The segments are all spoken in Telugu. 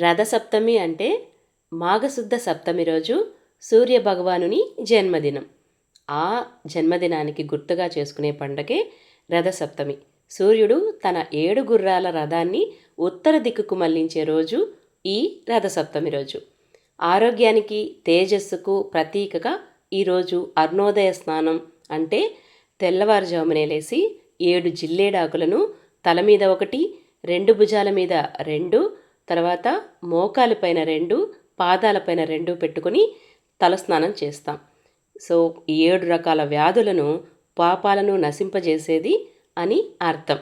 రథసప్తమి అంటే మాఘశుద్ధ సప్తమి రోజు సూర్య భగవానుని జన్మదినం. ఆ జన్మదినానికి గుర్తుగా చేసుకునే పండగే రథసప్తమి. సూర్యుడు తన ఏడు గుర్రాల రథాన్ని ఉత్తర దిక్కుకు మళ్ళించే రోజు ఈ రథసప్తమి రోజు. ఆరోగ్యానికి తేజస్సుకు ప్రతీకగా ఈరోజు అరుణోదయ స్నానం అంటే తెల్లవారుజామునే లేసి ఏడు జిల్లేడాకులను తల మీద ఒకటి రెండు భుజాల మీద రెండు తర్వాత మోకాలిపైన రెండు పాదాలపైన రెండు పెట్టుకొని తలస్నానం చేస్తాం. సో ఈ ఏడు రకాల వ్యాధులను పాపాలను నశింపజేసేది అని అర్థం.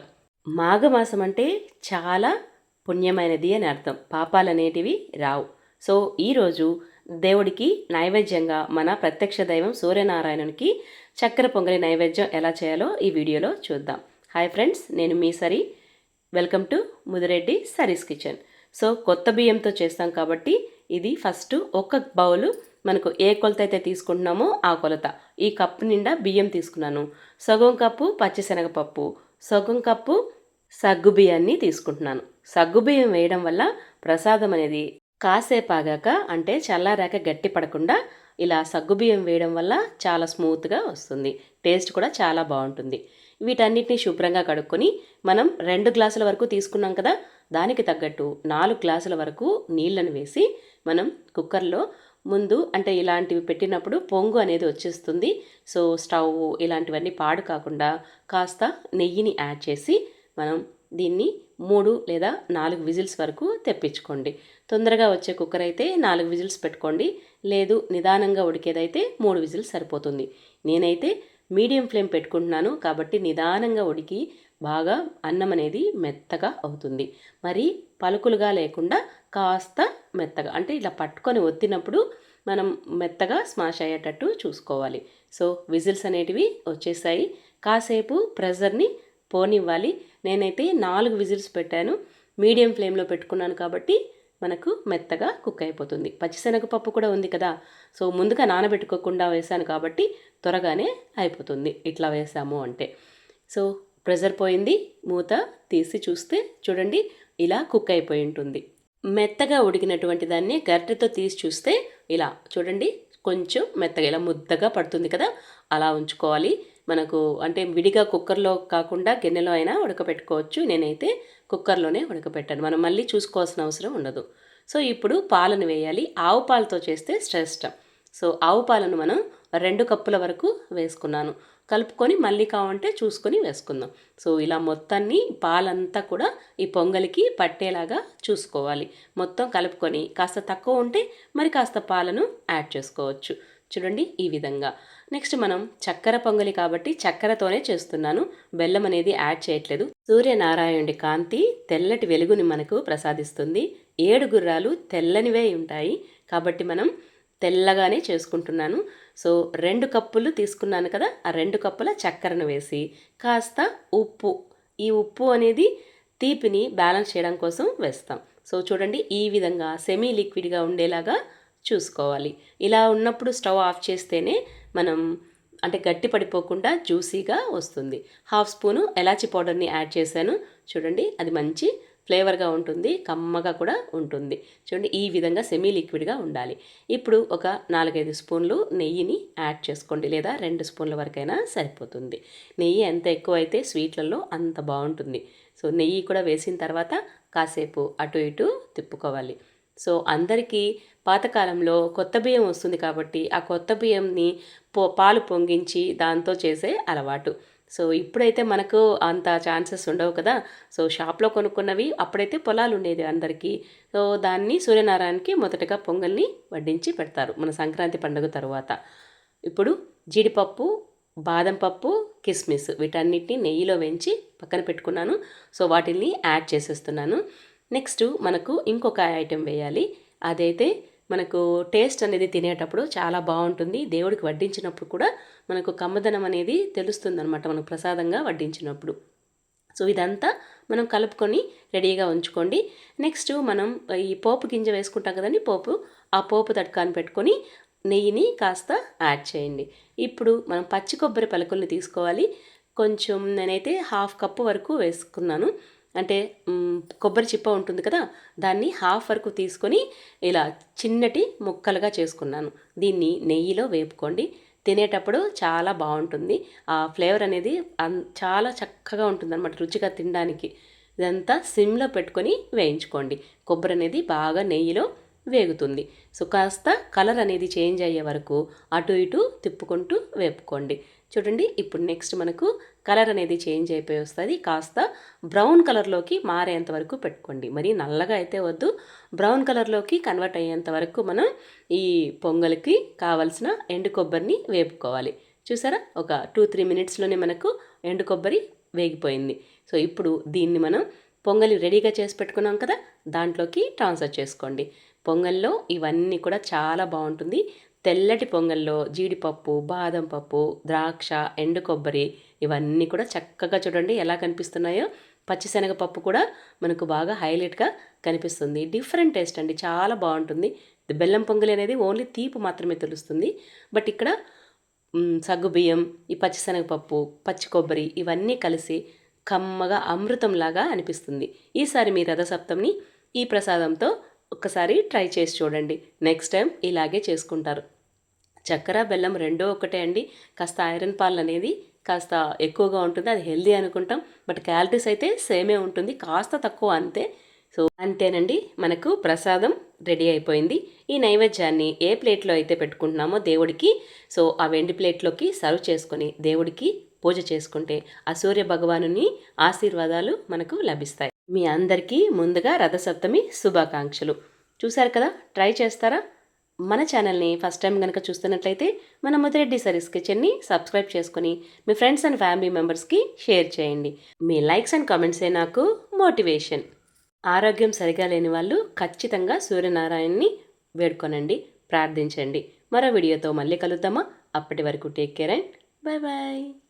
మాఘమాసం అంటే చాలా పుణ్యమైనది అని అర్థం. పాపాలనేటివి రావు. సో ఈరోజు దేవుడికి నైవేద్యంగా మన ప్రత్యక్ష దైవం సూర్యనారాయణునికి చక్కెర పొంగలి నైవేద్యం ఎలా చేయాలో ఈ వీడియోలో చూద్దాం. హాయ్ ఫ్రెండ్స్ నేను మీ సరి. Welcome to Mudireddy Sari's kitchen. So కొత్త బియ్యంతో చేస్తాం కాబట్టి ఇది ఫస్ట్ ఒక బౌలు మనకు ఏ కొలత అయితే తీసుకుంటున్నామో ఆ కొలత. ఈ కప్పు నిండా బియ్యం తీసుకున్నాను. సగం కప్పు పచ్చిశనగపప్పు సగం కప్పు సగ్గు బియ్యాన్ని తీసుకుంటున్నాను. సగ్గు బియ్యం వేయడం వల్ల ప్రసాదం అనేది కాసేపాగాక అంటే చల్లారాక గట్టి పడకుండా ఇలా సగ్గుబియ్యం వేయడం వల్ల చాలా స్మూత్గా వస్తుంది. టేస్ట్ కూడా చాలా బాగుంటుంది. వీటన్నిటిని శుభ్రంగా కడుక్కొని మనం రెండు గ్లాసుల వరకు తీసుకున్నాం కదా దానికి తగ్గట్టు నాలుగు గ్లాసుల వరకు నీళ్ళను వేసి మనం కుక్కర్లో ముందు అంటే ఇలాంటివి పెట్టినప్పుడు పొంగు అనేది వచ్చేస్తుంది. సో స్టవ్ ఇలాంటివన్నీ పాడు కాకుండా కాస్త నెయ్యిని యాడ్ చేసి మనం దీన్ని మూడు లేదా నాలుగు విజిల్స్ వరకు తెప్పించుకోండి. తొందరగా వచ్చే కుక్కర్ అయితే నాలుగు విజిల్స్ పెట్టుకోండి. లేదు నిదానంగా ఉడికేదైతే మూడు విజిల్స్ సరిపోతుంది. నేనైతే మీడియం ఫ్లేమ్ పెట్టుకుంటున్నాను కాబట్టి నిదానంగా ఉడికి బాగా అన్నం అనేది మెత్తగా అవుతుంది. మరి పలుకులుగా లేకుండా కాస్త మెత్తగా అంటే ఇలా పట్టుకొని ఒత్తినప్పుడు మనం మెత్తగా స్మాష్ అయ్యేటట్టు చూసుకోవాలి. సో విజిల్స్ అనేటివి వచ్చేసాయి. కాసేపు ప్రెజర్ని పోనివ్వాలి. నేనైతే నాలుగు విజిల్స్ పెట్టాను. మీడియం ఫ్లేమ్లో పెట్టుకున్నాను కాబట్టి మనకు మెత్తగా కుక్ అయిపోతుంది. పచ్చిశనగపప్పు కూడా ఉంది కదా సో ముందుగా నానబెట్టుకోకుండా వేసాను కాబట్టి త్వరగానే అయిపోతుంది. ఇట్లా వేసాము అంటే. సో ప్రెజర్ పోయింది. మూత తీసి చూస్తే చూడండి ఇలా కుక్ అయిపోయి ఉంటుంది. మెత్తగా ఉడికినటువంటి దాన్ని గరిటెతో తీసి చూస్తే ఇలా చూడండి కొంచెం మెత్తగా ఇలా ముద్దగా పడుతుంది కదా. అలా ఉంచుకోవాలి. మనకు అంటే విడిగా కుక్కర్లో కాకుండా గిన్నెలో అయినా ఉడకపెట్టుకోవచ్చు. నేనైతే కుక్కర్లోనే ఉడకపెట్టాను. మనం మళ్ళీ చూసుకోవాల్సిన అవసరం ఉండదు. సో ఇప్పుడు పాలను వేయాలి. ఆవు పాలతో చేస్తే శ్రేష్టం. సో ఆవు పాలను మనం రెండు కప్పుల వరకు వేసుకున్నాను. కలుపుకొని మళ్ళీ కావంటే చూసుకొని వేసుకుందాం. సో ఇలా మొత్తాన్ని పాలంతా కూడా ఈ పొంగలికి పట్టేలాగా చూసుకోవాలి. మొత్తం కలుపుకొని కాస్త తక్కువ ఉంటే మరి కాస్త పాలను యాడ్ చేసుకోవచ్చు. చూడండి ఈ విధంగా. నెక్స్ట్ మనం చక్కెర పొంగలి కాబట్టి చక్కెరతోనే చేస్తున్నాను. బెల్లం అనేది యాడ్ చేయట్లేదు. సూర్యనారాయణుడి కాంతి తెల్లటి వెలుగుని మనకు ప్రసాదిస్తుంది. ఏడు గుర్రాలు తెల్లనివే ఉంటాయి. కాబట్టి మనం తెల్లగానే చేసుకుంటున్నాను. సో రెండు కప్పులు తీసుకున్నాను కదా ఆ రెండు కప్పుల చక్కెరను వేసి కాస్త ఉప్పు. ఈ ఉప్పు అనేది తీపిని బ్యాలెన్స్ చేయడం కోసం వేస్తాం. సో చూడండి ఈ విధంగా సెమీ లిక్విడ్గా ఉండేలాగా చూసుకోవాలి. ఇలా ఉన్నప్పుడు స్టవ్ ఆఫ్ చేస్తేనే మనం అంటే గట్టి పడిపోకుండా జ్యూసీగా వస్తుంది. హాఫ్ స్పూను ఎలాచి పౌడర్ని యాడ్ చేశాను. చూడండి అది మంచి ఫ్లేవర్గా ఉంటుంది కమ్మగా కూడా ఉంటుంది. చూడండి ఈ విధంగా సెమీ లిక్విడ్గా ఉండాలి. ఇప్పుడు ఒక నాలుగైదు స్పూన్లు నెయ్యిని యాడ్ చేసుకోండి లేదా రెండు స్పూన్ల వరకైనా సరిపోతుంది. నెయ్యి ఎంత ఎక్కువ అయితే స్వీట్లలో అంత బాగుంటుంది. సో నెయ్యి కూడా వేసిన తర్వాత కాసేపు అటు ఇటు తిప్పుకోవాలి. సో అందరికీ పాతకాలంలో కొత్త బియ్యం వస్తుంది కాబట్టి ఆ కొత్త బియ్యంని పో పాలు పొంగించి దాంతో చేసే అలవాటు. సో ఇప్పుడైతే మనకు అంత ఛాన్సెస్ ఉండవు కదా. సో షాప్లో కొనుక్కున్నవి అప్పుడైతే పొలాలు ఉండేది అందరికీ. సో దాన్ని సూర్యనారాయణకి మొదటగా పొంగల్ని వడ్డించి పెడతారు మన సంక్రాంతి పండుగ తర్వాత. ఇప్పుడు జీడిపప్పు బాదం పప్పు కిస్మిస్ వీటన్నిటిని నెయ్యిలో వేయించి పక్కన పెట్టుకున్నాను. సో వాటిని యాడ్ చేసేస్తున్నాను. నెక్స్ట్ మనకు ఇంకొక ఐటెం వేయాలి. అదైతే మనకు టేస్ట్ అనేది తినేటప్పుడు చాలా బాగుంటుంది. దేవుడికి వడ్డించినప్పుడు కూడా మనకు కమ్మదనం అనేది తెలుస్తుంది అనమాట మనకు ప్రసాదంగా వడ్డించినప్పుడు. సో ఇదంతా మనం కలుపుకొని రెడీగా ఉంచుకోండి. నెక్స్ట్ మనం ఈ పోపు గింజ వేసుకుంటాం కదండి పోపు ఆ పోపు తడకాన్ని పెట్టుకొని నెయ్యిని కాస్త యాడ్ చేయండి. ఇప్పుడు మనం పచ్చి కొబ్బరి పలుకుల్ని తీసుకోవాలి. కొంచెం నేనైతే హాఫ్ కప్పు వరకు వేసుకున్నాను. అంటే కొబ్బరి చిప్ప ఉంటుంది కదా దాన్ని హాఫ్ వరకు తీసుకొని ఇలా చిన్నటి ముక్కలుగా చేసుకున్నాను. దీన్ని నెయ్యిలో వేపుకోండి. తినేటప్పుడు చాలా బాగుంటుంది. ఆ ఫ్లేవర్ అనేది అన్- చాలా చక్కగా ఉంటుంది అనమాట రుచిగా తినడానికి. ఇదంతా సిమ్లో పెట్టుకొని వేయించుకోండి. కొబ్బరి అనేది బాగా నెయ్యిలో వేగుతుంది. సో కాస్త కలర్ అనేది చేంజ్ అయ్యే వరకు అటు ఇటు తిప్పుకుంటూ వేపుకోండి. చూడండి ఇప్పుడు నెక్స్ట్ మనకు కలర్ అనేది చేంజ్ అయిపోయి వస్తుంది. కాస్త బ్రౌన్ కలర్లోకి మారేంత వరకు పెట్టుకోండి. మరి నల్లగా అయితే వద్దు. బ్రౌన్ కలర్లోకి కన్వర్ట్ అయ్యేంత వరకు మనం ఈ పొంగల్కి కావలసిన ఎండు కొబ్బరిని వేపుకోవాలి. చూసారా? ఒక టూ త్రీ మినిట్స్లోనే మనకు ఎండు కొబ్బరి వేగిపోయింది. సో ఇప్పుడు దీన్ని మనం పొంగలి రెడీగా చేసి పెట్టుకున్నాం కదా? దాంట్లోకి ట్రాన్స్ఫర్ చేసుకోండి. పొంగల్లో ఇవన్నీ కూడా చాలా బాగుంటుంది. తెల్లటి పొంగల్లో జీడిపప్పు బాదం పప్పు ద్రాక్ష ఎండు కొబ్బరి ఇవన్నీ కూడా చక్కగా చూడండి ఎలా కనిపిస్తున్నాయో. పచ్చిశనగపప్పు కూడా మనకు బాగా హైలైట్గా కనిపిస్తుంది. డిఫరెంట్ టేస్ట్ అండి. చాలా బాగుంటుంది. బెల్లం పొంగలి అనేది ఓన్లీ తీపి మాత్రమే తెలుస్తుంది. బట్ ఇక్కడ సగ్గుబియ్యం ఈ పచ్చిశనగపప్పు పచ్చి కొబ్బరి ఇవన్నీ కలిసి కమ్మగా అమృతంలాగా అనిపిస్తుంది. ఈసారి మీ రథసప్తమిని ఈ ప్రసాదంతో ఒక్కసారి ట్రై చేసి చూడండి. నెక్స్ట్ టైం ఇలాగే చేసుకుంటారు. చక్కెర బెల్లం రెండో ఒకటే అండి. కాస్త ఐరన్ పాలు అనేది కాస్త ఎక్కువగా ఉంటుంది. అది హెల్దీ అనుకుంటాం. బట్ క్యాలరీస్ అయితే సేమే ఉంటుంది. కాస్త తక్కువ అంతే. సో అంతేనండి. మనకు ప్రసాదం రెడీ అయిపోయింది. ఈ నైవేద్యాన్ని ఏ ప్లేట్లో అయితే పెట్టుకుంటున్నామో దేవుడికి సో ఆ వెండి ప్లేట్లోకి సర్వ్ చేసుకొని దేవుడికి పూజ చేసుకుంటే ఆ సూర్య భగవానుని ఆశీర్వాదాలు మనకు లభిస్తాయి. మీ అందరికీ ముందుగా రథసప్తమి శుభాకాంక్షలు. చూశారు కదా? ట్రై చేస్తారా? మన ఛానల్ని ఫస్ట్ టైం కనుక చూస్తున్నట్లయితే మన ముదిరెడ్డి సరీస్ కిచెన్ని సబ్స్క్రైబ్ చేసుకొని మీ ఫ్రెండ్స్ అండ్ ఫ్యామిలీ మెంబర్స్కి షేర్ చేయండి. మీ లైక్స్ అండ్ కామెంట్సే నాకు మోటివేషన్. ఆరోగ్యం సరిగా లేని వాళ్ళు ఖచ్చితంగా సూర్యనారాయణని వేడుకొనండి ప్రార్థించండి. మరో వీడియోతో మళ్ళీ కలుద్దామా? అప్పటి వరకు take care and bye bye